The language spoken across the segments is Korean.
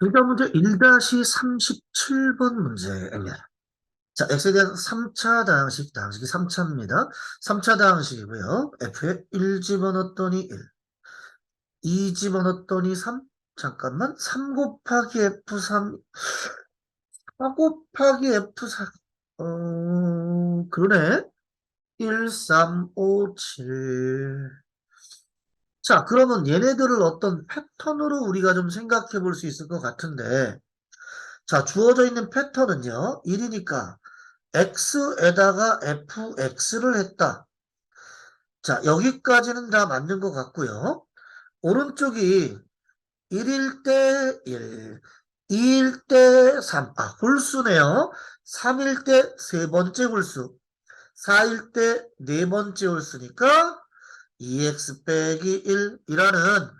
일단 문제 1-37번 문제입니다. 자, x에 대한 3차 다항식, 다항식이 3차입니다. 3차 다항식이고요. f에 1 집어넣었더니 1, 2 집어넣었더니 3, 잠깐만, 3 곱하기 f3, 4 곱하기 f4, 어, 그러네. 1, 3, 5, 7. 자, 그러면 얘네들을 어떤 패턴으로 우리가 좀 생각해 볼 수 있을 것 같은데, 자, 주어져 있는 패턴은요, 1이니까 x에다가 fx를 했다. 자, 여기까지는 다 맞는 것 같고요. 오른쪽이 1일 때 1, 2일 때 3, 아, 홀수네요. 3일 때 세 번째 홀수, 4일 때 네 번째 홀수니까 2x 빼기 1이라는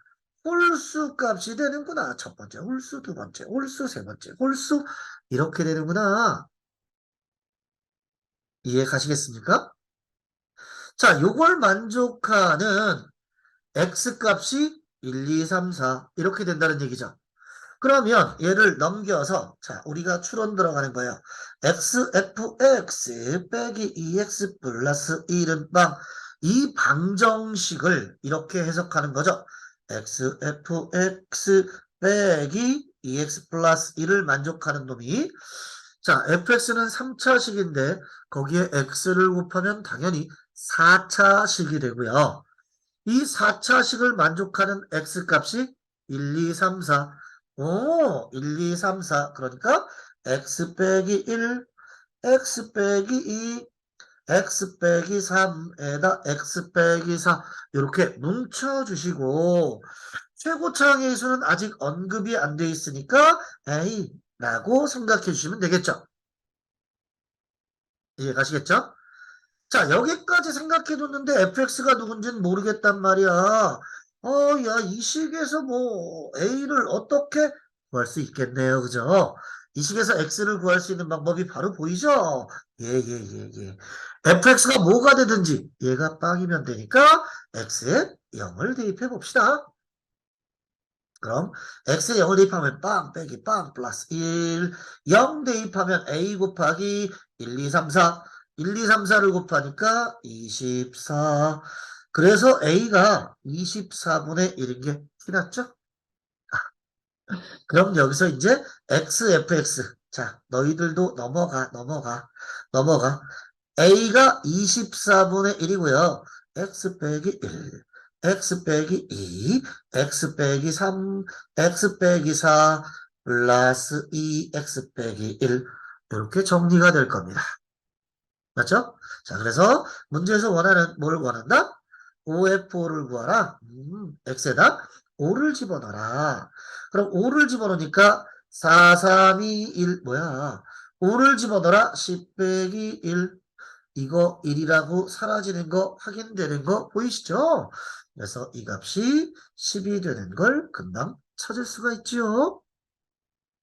홀수 값이 되는구나. 첫 번째 홀수, 두 번째 홀수, 세 번째 홀수 이렇게 되는구나. 이해 가시겠습니까? 자, 요걸 만족하는 x 값이 1, 2, 3, 4 이렇게 된다는 얘기죠. 그러면 얘를 넘겨서 자 우리가 추론 들어가는 거예요. x, f, x 빼기 2x 플러스 1은 빵. 이 방정식을 이렇게 해석하는 거죠. x, f, x 빼기 2x 플러스 1을 만족하는 놈이 자, fx는 3차식인데 거기에 x를 곱하면 당연히 4차식이 되고요. 이 4차식을 만족하는 x값이 1, 2, 3, 4. 오, 1, 2, 3, 4. 그러니까 x 빼기 1, x 빼기 2, x 빼기 3에다 x 빼기 4 이렇게 뭉쳐주시고 최고차항의 수는 아직 언급이 안 돼 있으니까 A 라고 생각해 주시면 되겠죠. 이해 가시겠죠? 자, 여기까지 생각해 뒀는데 fx가 누군지는 모르겠단 말이야. 어, 야, 이 식에서 뭐 a를 어떻게 구할 수 있겠네요. 그죠? 이 식에서 x를 구할 수 있는 방법이 바로 보이죠? 예, 예, 예, 예. fx가 뭐가 되든지 얘가 빵이면 되니까 x에 0을 대입해 봅시다. 그럼 x에 0을 대입하면 빵 빼기 빵 플러스 1 0 대입하면 a 곱하기 1, 2, 3, 4 1, 2, 3, 4를 곱하니까 24 그래서 a가 24분의 1인 게 티났죠? 아, 그럼 여기서 이제 x, fx 자 너희들도 넘어가 넘어가 넘어가 a가 24분의 1이고요 x 빼기 1 x 빼기 2, x 빼기 3, x 빼기 4, 플러스 2x 빼기 1 이렇게 정리가 될 겁니다. 맞죠? 자, 그래서 문제에서 원하는 뭘 원한다? OF5를 구하라. 음, x에다 5를 집어넣어라. 그럼 5를 집어넣으니까 4, 3, 2, 1 뭐야? 5를 집어넣어라. 10 빼기 1 이거 1이라고 사라지는 거 확인되는 거 보이시죠? 그래서 이 값이 10이 되는 걸 금방 찾을 수가 있지요.